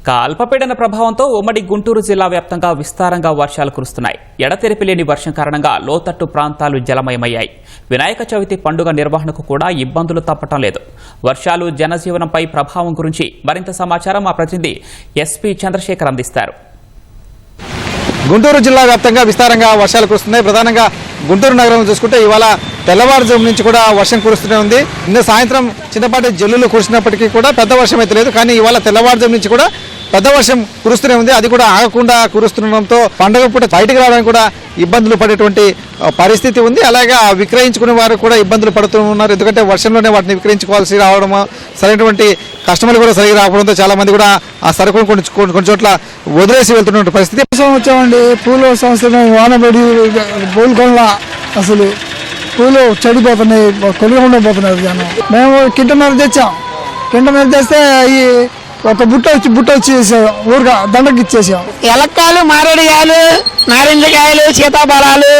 ఇక అల్పపీడన ప్రభావంతో ఉమ్మడి గుంటూరు జిల్లా వ్యాప్తంగా విస్తారంగా వర్షాలు కురుస్తున్నాయి. ఎడతెరిపి లేని వర్షం కారణంగా లోతట్టు ప్రాంతాలు జలమయమయ్యాయి. వినాయక చవితి పండుగ నిర్వహణకు కూడా ఇబ్బందులు తప్పటం లేదు. వర్షాలు జనజీవనంపై ప్రభావం గురించి మరింత సమాచారం మా ప్రతినిధి ఎస్పీ చంద్రశేఖర్ అందిస్తారు. గుంటూరు జిల్లా వ్యాప్తంగా విస్తారంగా వర్షాలు కురుస్తున్నాయి. ప్రధానంగా గుంటూరు నగరం చూసుకుంటే ఇవాళ తెల్లవారుజాము నుంచి కూడా వర్షం కురుస్తూనే ఉంది. నిన్న సాయంత్రం చిన్నపాటి జల్లులు కురిసినప్పటికీ కూడా పెద్ద వర్షం అయితే లేదు. కానీ ఇవాళ తెల్లవారుజాము నుంచి కూడా పెద్ద వర్షం కురుస్తూనే ఉంది. అది కూడా ఆగకుండా కురుస్తుండడంతో పండుగ పూట బయటకు రావడానికి కూడా ఇబ్బందులు పడేటువంటి పరిస్థితి ఉంది. అలాగే ఆ విక్రయించుకునే వారు కూడా ఇబ్బందులు పడుతూ ఉన్నారు. ఎందుకంటే వర్షంలోనే వాటిని విక్రయించుకోవాల్సి రావడం సరైనటువంటి కస్టమర్లు కూడా సరిగా రావడంతో చాలా మంది కూడా ఆ సరుకును కొన్ని కొన్ని కొన్ని చోట్ల వదిలేసి వెళ్తున్నటువంటి పరిస్థితి. వచ్చామండి. పూలు సంవత్సరం వానబడి పూలు కొనలా అసలు పూలు చెడిపోతున్నాయి కొనకుండా పోతున్నారు జనం. మేము మీద తెచ్చాం. కింటన్నర తెస్తే ఈ ఒక బుట్ట వచ్చి బుట్ట వచ్చి ఊరుగా దండకి ఇచ్చేసాం ఎలక్కాయలు మారేడుకాయలు నారింజకాయలు సీతాఫలాలు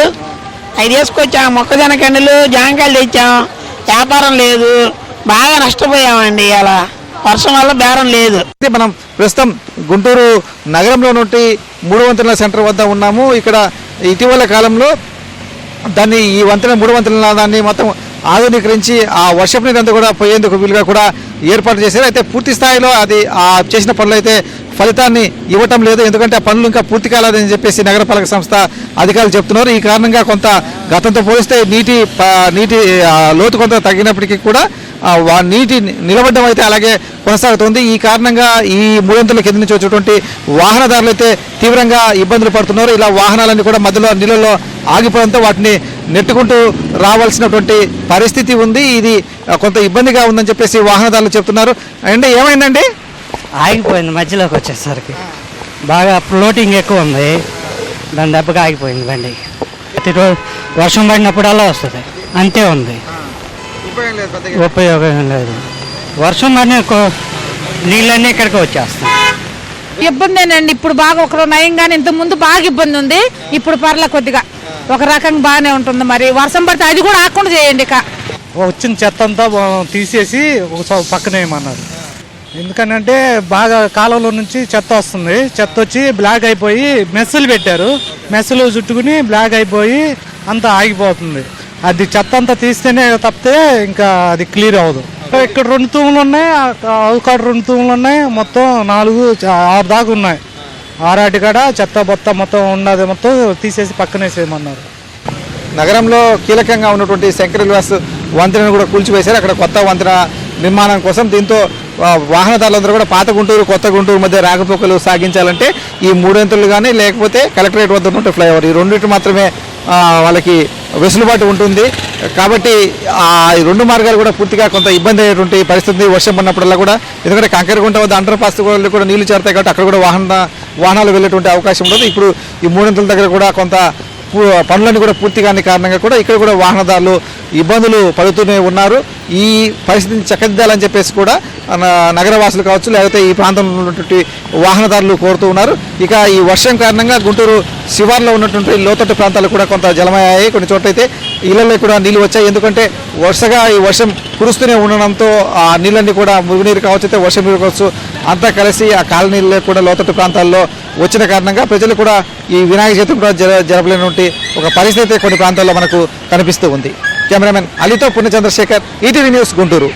అవి తీసుకొచ్చాం. మొక్కజొన్న కండులు జాంకాయలు తెచ్చాం. వ్యాపారం లేదు. బాగా నష్టపోయామండి ఇలా వర్షం వల్ల బేరం లేదు. అయితే మనం ప్రస్తుతం గుంటూరు నగరంలో నుండి మూడు వంతెనల సెంటర్ వద్ద ఉన్నాము. ఇక్కడ ఇటీవల కాలంలో దాన్ని ఈ వంతెన మూడు వంతెనల దాన్ని మొత్తం ఆధునీకరించి ఆ వర్షపు నీరు అంతా కూడా పోయేందుకు వీలుగా కూడా ఏర్పాటు చేశారు. అయితే పూర్తి స్థాయిలో అది చేసిన పనులు అయితే ఫలితాన్ని ఇవ్వటం లేదు. ఎందుకంటే ఆ పనులు ఇంకా పూర్తి కాలేదని చెప్పేసి నగరపాలక సంస్థ అధికారులు చెప్తున్నారు. ఈ కారణంగా కొంత గతంతో పోలిస్తే నీటి నీటి లోతు కొంత తగ్గినప్పటికీ కూడా వా- నీటి నిలబడడం అయితే అలాగే కొనసాగుతుంది. ఈ కారణంగా ఈ మూడొంతుల కింద నుంచి వచ్చేటువంటి వాహనదారులు అయితే తీవ్రంగా ఇబ్బందులు పడుతున్నారు. ఇలా వాహనాలన్నీ కూడా మధ్యలో నీళ్ళలో ఆగిపోవడంతో వాటిని నెట్టుకుంటూ రావాల్సినటువంటి పరిస్థితి ఉంది. ఇది కొంత ఇబ్బందిగా ఉందని చెప్పేసి వాహనదారులు చెప్తున్నారు. అండి ఏమైందండి? ఆగిపోయింది మధ్యలోకి వచ్చేసరికి. బాగా ఫ్లోటింగ్ ఎక్కువ ఉంది. దాని దెబ్బకి ఆగిపోయింది బండి. ప్రతిరోజు వర్షం పడినప్పుడల్లా వస్తుంది. అంతే ఉంది. ఉపయోగం లేదు. వర్షం పడిన నీళ్ళన్నీ ఇక్కడికి వచ్చేస్తాయి. ఇబ్బందేనండి. ఇప్పుడు బాగా ఒక నయంగానే ఇంత ముందు బాగా ఇబ్బంది ఉంది. ఇప్పుడు పర్ల కొద్దిగా. ఒక రకంగా బాగానే ఉంటుంది మరి. వర్షం పడితే అది కూడా ఆకుండా చేయండి ఇక. వచ్చిన చెత్త అంతా తీసేసి ఒక స- పక్కన వేయమన్నారు. ఎందుకనంటే బాగా కాలంలో నుంచి చెత్త వస్తుంది. చెత్త వచ్చి బ్లాక్ అయిపోయి మెస్సులు పెట్టారు. మెస్సులు చుట్టుకుని బ్లాక్ అయిపోయి అంతా ఆగిపోతుంది. అది చెత్త అంతా తీస్తేనే తప్పితే ఇంకా అది క్లియర్ అవ్వదు. ఇక్కడ రెండు తూములు ఉన్నాయి. కాడ రెండు తూములు ఉన్నాయి. మొత్తం నాలుగు ఆరు దాకా ఉన్నాయి. ఆరాటి కాడ చెత్త బొత్త మొత్తం ఉన్నది మొత్తం తీసేసి పక్కనేసేయమన్నారు నగరంలో కీలకంగా ఉన్నటువంటి శంకర నివాస్ వంతెనను కూడా కూల్చివేశారు. అక్కడ కొత్త వంతెన నిర్మాణం కోసం దీంతో వాహనదారులందరూ కూడా పాత గుంటూరు కొత్త గుంటూరు మధ్య రాకపోకలు సాగించాలంటే ఈ మూడొంతులు కానీ లేకపోతే కలెక్టరేట్ వద్ద ఉన్నట్టు ఫ్లైఓవర్. ఈ రెండింటి మాత్రమే వాళ్ళకి వెసులుబాటు ఉంటుంది. కాబట్టి ఆ ఈ రెండు మార్గాలు కూడా పూర్తిగా కొంత ఇబ్బంది అయ్యేటువంటి పరిస్థితి వర్షం పడినప్పుడల్లా కూడా ఎందుకంటే కంకరగుంట వద్ద అండర్ పాస్ కూడా నీళ్ళు చేరుతాయి కాబట్టి అక్కడ కూడా వాహన వాహనాలు వెళ్ళేటువంటి అవకాశం ఉండదు. ఇప్పుడు ఈ మూడొంతుల దగ్గర కూడా కొంత పూ- పనులన్నీ కూడా పూర్తి కాని కారణంగా కూడా ఇక్కడ కూడా వాహనదారులు ఇబ్బందులు పడుతూనే ఉన్నారు. ఈ పరిస్థితిని చక్కదిద్దాలని చెప్పేసి కూడా మన నగరవాసులు కావచ్చు లేకపోతే ఈ ప్రాంతంలో ఉన్నటువంటి వాహనదారులు కోరుతూ ఉన్నారు. ఇక ఈ వర్షం కారణంగా గుంటూరు శివార్లో ఉన్నటువంటి లోతట్టు ప్రాంతాలు కూడా కొంత జలమయ్యాయి. కొన్ని చోట్ల అయితే ఇళ్ళలో కూడా నీళ్ళు వచ్చాయి. ఎందుకంటే వరుసగా ఈ వర్షం కురుస్తూనే ఉండడంతో ఆ నీళ్ళన్నీ కూడా మురుగునీరు కావచ్చు అయితే వర్షం నీరు కావచ్చు అంతా కలిసి ఆ కాలనీల్లో కూడా లోతట్టు ప్రాంతాల్లో వచ్చిన కారణంగా ప్రజలు కూడా ఈ వినాయక చవితి కూడా జర జరపలేనటువంటి ఒక పరిస్థితి కొన్ని ప్రాంతాల్లో మనకు కనిపిస్తూ ఉంది. కెమెరామెన్ అలీతో పుణ్యచంద్రశేఖర్ ఈటీవీ న్యూస్ గుంటూరు.